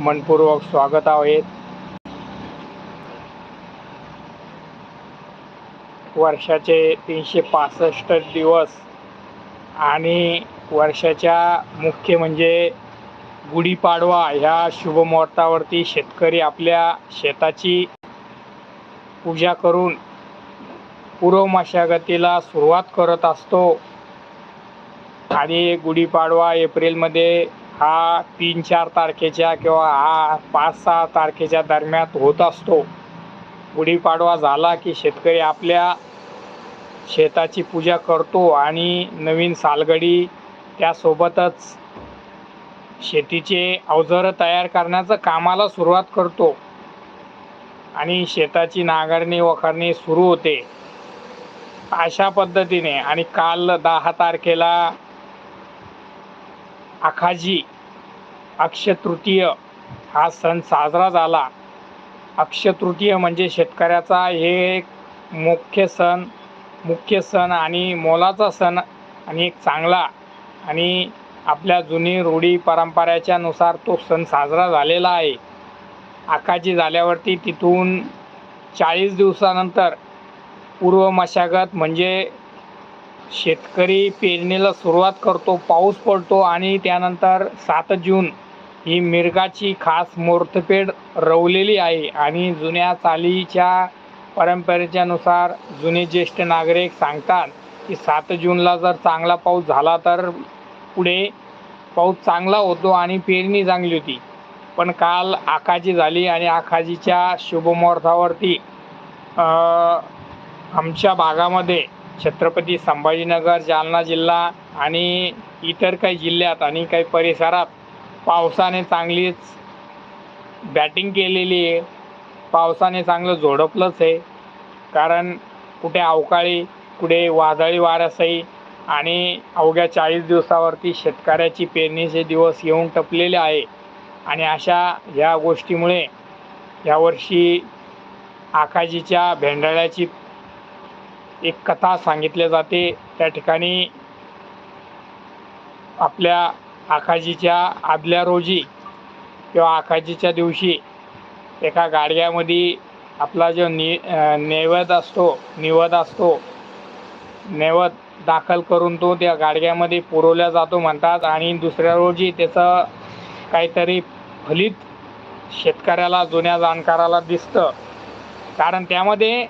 मनपूर्वक स्वागत आहेत वर्षाचे तीनशे पासष्ट दिवस आणि वर्षाच्या मुख्य म्हणजे गुढीपाडवा ह्या शुभमुहूर्तावरती शेतकरी आपल्या शेताची पूजा करून पूर्व मशागतीला सुरुवात करत असतो. आणि गुढीपाडवा एप्रिलमध्ये हा तीन चार तारखेच्या किंवा हा पाच सहा तारखेच्या दरम्यान होत असतो. गुढीपाडवा झाला की शेतकरी आपल्या शेताची पूजा करतो आणि नवीन सालगडी त्यासोबतच शेतीचे अवजारं तयार करण्याचं कामाला सुरुवात करतो. आणि शेताची नांगरणी वखरणी सुरू होते. अशा पद्धतीने आणि काल दहा तारखेला आखाजी अक्षतृतीय हा सण साजरा झाला. अक्षतृतीय म्हणजे शेतकऱ्याचा हे एक मुख्य सण मुख्य सण आणि मोलाचा सण आणि एक चांगला आणि आपल्या जुनी रूढी परंपरेच्या नुसार तो सण साजरा झालेला आहे. आकाजी झाल्यावरती तिथून चाळीस दिवसानंतर पूर्व मशागत म्हणजे शेतकरी पेरणीला सुरुवात करतो पाऊस पडतो आणि त्यानंतर सात जून ही मिरगाची खास मुहूर्तपेढ रवलेली आहे आणि जुन्या चालीच्या परंपरेच्या नुसार जुने ज्येष्ठ नागरिक सांगतात की सात जूनला जर चांगला पाऊस झाला तर पुढे पाऊस चांगला होतो आणि पेरणी चांगली होती. पण काल आखाजी झाली आणि आखाजीच्या शुभमुहूर्तावरती आमच्या भागामध्ये छत्रपती संभाजीनगर जालना जिल्हा आणि इतर काही जिल्ह्यात आणि काही परिसरात पावसाने चांगलीच बॅटिंग केलेली आहे. पावसाने चांगलं झोडपलंच आहे. कारण कुठे अवकाळी कुठे वादळी वाऱ्यासही आणि अवघ्या चाळीस दिवसावरती शेतकऱ्याची पेरणीचे दिवस येऊन टपलेले आहे. आणि अशा ह्या गोष्टीमुळे यावर्षी आखाजीच्या भेंडाळ्याची एक कथा सांगितली जाते. त्या ठिकाणी आपल्या आकाजीच्या आदल्या रोजी किंवा आकाजीच्या दिवशी एका गाडग्यामध्ये आपला जो नि नैवद असतो निवद असतो नैवद दाखल करून तो त्या गाडग्यामध्ये पुरवल्या जातो म्हणतात. आणि दुसऱ्या रोजी त्याचं काहीतरी फलित शेतकऱ्याला जुन्या जाणकाराला दिसतं. कारण त्यामध्ये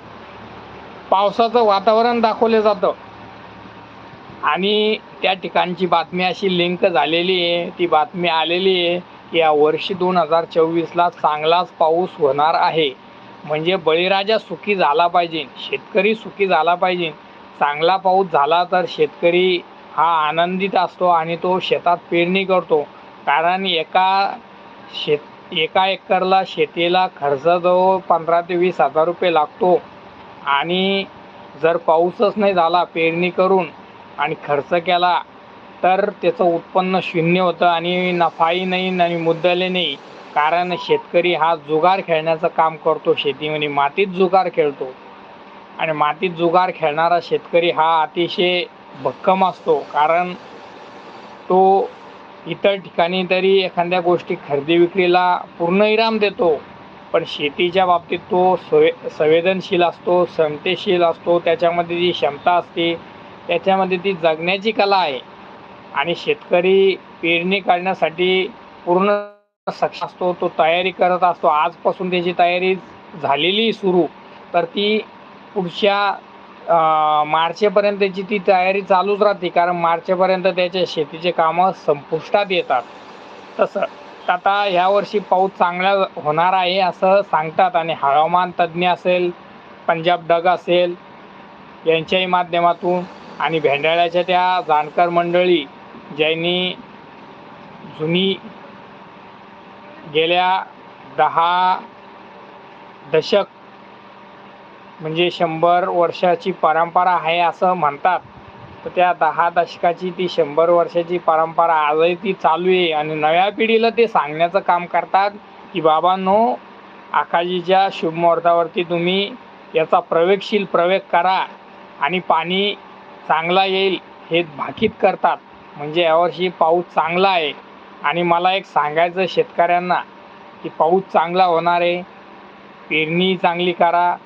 पावसाचं वातावरण दाखवलं जातं. आणि त्या ठिकाणची बातमी अशी लिंक झालेली आहे. ती बातमी आलेली आहे की या वर्षी दोन हजार चोवीसला चांगलाच पाऊस होणार आहे. म्हणजे बळीराजा सुखी झाला पाहिजे शेतकरी सुखी झाला पाहिजे. चांगला पाऊस झाला तर शेतकरी हा आनंदित असतो आणि तो शेतात पेरणी करतो. कारण एका शेत एका एकरला शेतीला खर्च जो पंधरा ते वीस हजार रुपये लागतो. आणि जर पाऊसच नाही झाला पेरणी करून आणि खर्च केला तर त्याचं उत्पन्न शून्य होतं आणि नफाही नाही आणि मुद्दले नाही. कारण शेतकरी हा जुगार खेळण्याचं काम करतो शेतीमध्ये मातीत जुगार खेळतो. आणि मातीत जुगार खेळणारा शेतकरी हा अतिशय भक्कम असतो. कारण तो इतर ठिकाणी तरी एखाद्या गोष्टी खरेदी विक्रीला पूर्ण इराम देतो. पण शेतीच्या बाबतीत तो सवे संवेदनशील असतो समतेशील असतो त्याच्यामध्ये जी क्षमता असते त्याच्यामध्ये ती जगण्याची कला आहे. आणि शेतकरी पेरणी काढण्यासाठी पूर्ण सक्षम असतो तो तयारी करत असतो. आजपासून त्याची तयारी झालेली सुरू तर ती पुढच्या मार्चेपर्यंतची ती तयारी चालूच राहते. कारण मार्चपर्यंत त्याच्या शेतीचे कामं संपुष्टात येतात. तसं. आता ह्यावर्षी पाऊस चांगला होणार आहे असं सांगतात आणि हवामान तज्ज्ञ असेल पंजाब डग असेल यांच्याही माध्यमातून आणि भेंडाळ्याच्या त्या जाणकार मंडळी ज्यांनी जुनी गेल्या दहा दशक म्हणजे शंभर वर्षाची परंपरा आहे असं म्हणतात. तर त्या दहा दशकाची ती शंभर वर्षाची परंपरा आजही ती चालू आहे. आणि नव्या पिढीला ते सांगण्याचं काम करतात की बाबांनो आकाशीच्या शुभमुहूर्तावरती तुम्ही याचा प्रवेगशील प्रवेग करा आणि पाणी चांगला येईल हे भाकीत करतात. म्हणजे यावर्षी पाऊस चांगला आहे. आणि मला एक सांगायचं शेतकऱ्यांना की पाऊस चांगला होणार आहे. पेरणी चांगली करा.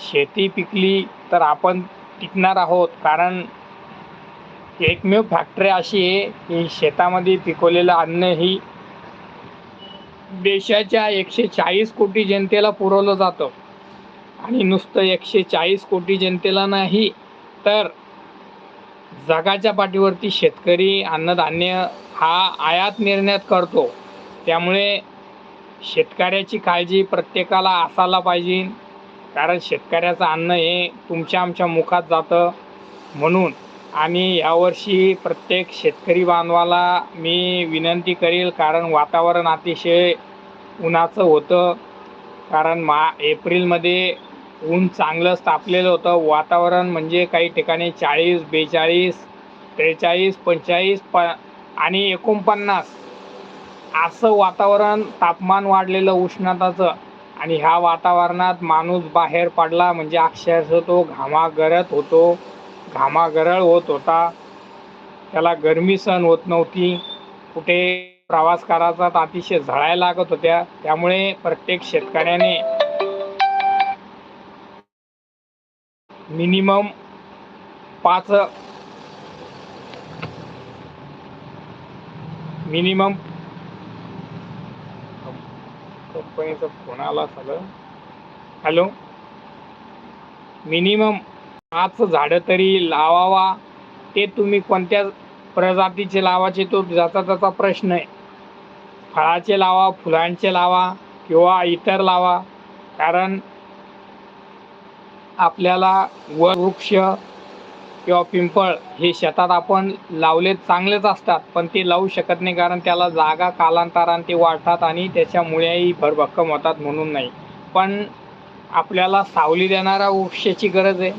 शेती पिकली तर आपण टिकणार आहोत. कारण एकमेव फॅक्टरी अशी आहे की शेतामध्ये पिकवलेलं अन्न ही देशाच्या एकशे चाळीस कोटी जनतेला पुरवलं जातं. आणि नुसतं एकशे चाळीस कोटी जनतेला नाही तर जगाच्या पाठीवरती शेतकरी अन्नधान्य हा आयात निर्यात करतो. त्यामुळे शेतकऱ्याची काळजी प्रत्येकाला असायला पाहिजे कारण शेतकऱ्याचं अन्न हे तुमच्या आमच्या मुखात जातं. म्हणून आणि यावर्षी प्रत्येक शेतकरी बांधवाला मी विनंती करेल कारण वातावरण अतिशय उन्हाचं होतं. कारण मा एप्रिलमध्ये ऊन चांगलंच तापलेलं होतं. वातावरण म्हणजे काही ठिकाणी चाळीस बेचाळीस त्रेचाळीस पंचेचाळीस प आणि एकोणपन्नास. असं वातावरण तापमान वाढलेलं उष्णताचं. आणि ह्या वातावरणात माणूस बाहेर पडला म्हणजे अक्षरशः तो घामागरत होतो. घामागरळ होत होता. त्याला गरमी सहन होत नव्हती. कुठे प्रवास करायचा तर अतिशय झळायला लागत होत्या. त्यामुळे प्रत्येक शेतकऱ्याने मिनिमम पाच मिनिमम कंपनीचं फोन आला? सगळं हॅलो मिनिमम पाच झाडं तरी लावावा. ते तुम्ही कोणत्या प्रजातीचे लावायचे तो ज्याचा त्याचा प्रश्न आहे. फळाचे लावा फुलांचे लावा किंवा इतर लावा. कारण आपल्याला व वृक्ष किंवा पिंपळ हे शेतात आपण लावले चांगलेच असतात. पण ते लावू शकत नाही कारण त्याला जागा कालांतराने ते वाढतात आणि त्याच्या मुळ्याही भरभक्कम होतात म्हणून नाही. पण आपल्याला सावली देणाऱ्या वृक्षाची गरज आहे.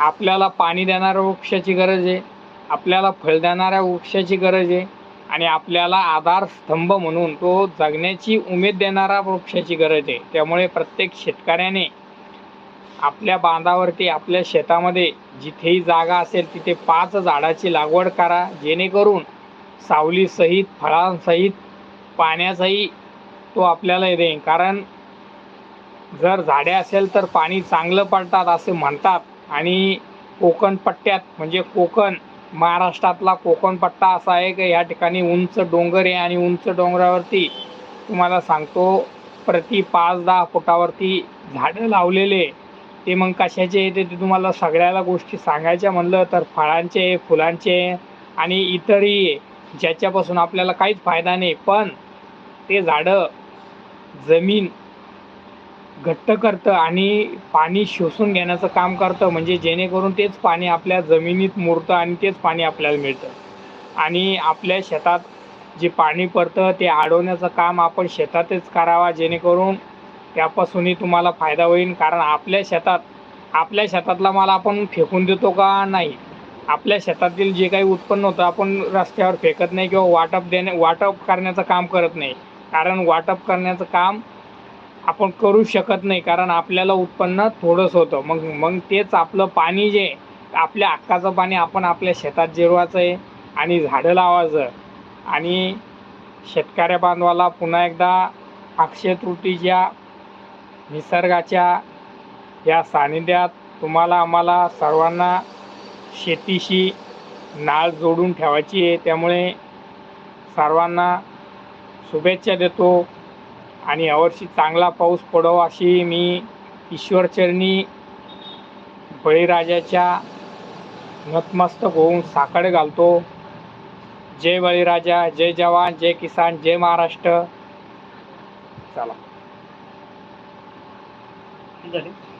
आपल्याला पाणी देणाऱ्या वृक्षाची गरज आहे आपल्याला फळ देणाऱ्या वृक्षाची गरज आहे आणि आपल्याला आधारस्तंभ म्हणून तो जगण्याची उमेद देणारा वृक्षाची गरज आहे. त्यामुळे प्रत्येक शेतकऱ्याने आपल्या बांधावरती आपल्या शेतामध्ये जिथेही जागा असेल तिथे पाच झाडाची लागवड करा जेणेकरून सावलीसहित फळांसहित पाण्याचाही तो आपल्याला देईन. कारण जर झाडे असेल तर पाणी चांगलं पडतात असे म्हणतात. आणि कोकण पट्ट्यात म्हणजे कोकण महाराष्ट्रातला कोकण पट्टा असा आहे की या ठिकाणी उंच डोंगर आहे आणि उंच डोंगरावरती तुम्हाला सांगतो प्रति पाच दहा फुटावरती झाडं लावलेले ते मग कशाचे येते ते तुम्हाला सगळ्याला गोष्टी सांगायच्या म्हणलं तर फळांचे फुलांचे आणि इतरही ज्याच्यापासून आपल्याला काहीच फायदा नाही. पण ते झाडं जमीन घट्ट करतं आणि पाणी शोषून घेण्याचं काम करतं म्हणजे जेणेकरून तेच पाणी आपल्या जमिनीत मुरतं आणि तेच पाणी आपल्याला मिळतं. आणि आपल्या शेतात जे पाणी पडतं ते अडवण्याचं काम आपण शेतातच करावा जेणेकरून त्यापासूनही तुम्हाला फायदा होईल. कारण आपल्या शेतात आपल्या शेतातला माल आपण फेकून देतो का नाही? आपल्या शेतातील जे काही उत्पन्न होतं आपण रस्त्यावर फेकत नाही किंवा वाटप देणे वाटप करण्याचं काम करत नाही. कारण वाटप करण्याचं काम आपण करू शकत नाही कारण आपल्याला उत्पन्न थोडंच होतं. मग मग तेच आपलं पाणी जे आपल्या हक्काचं पाणी आपण आपल्या शेतात जिरवायचं आहे आणि झाडं लावायचं. आणि शेतकऱ्या बांधवाला पुन्हा एकदा अक्षय त्रुटीच्या निसर्गाच्या या सानिध्यात तुम्हाला आम्हाला सर्वांना शेतीशी नाळ जोडून ठेवायची आहे. त्यामुळे सर्वांना शुभेच्छा देतो. आणि यावर्षी चांगला पाऊस पडो अशी मी ईश्वरचरणी बळीराजाच्या नतमस्तक होऊन साकडे घालतो. जय बळीराजा जय जवान जय किसान जय महाराष्ट्र. चला.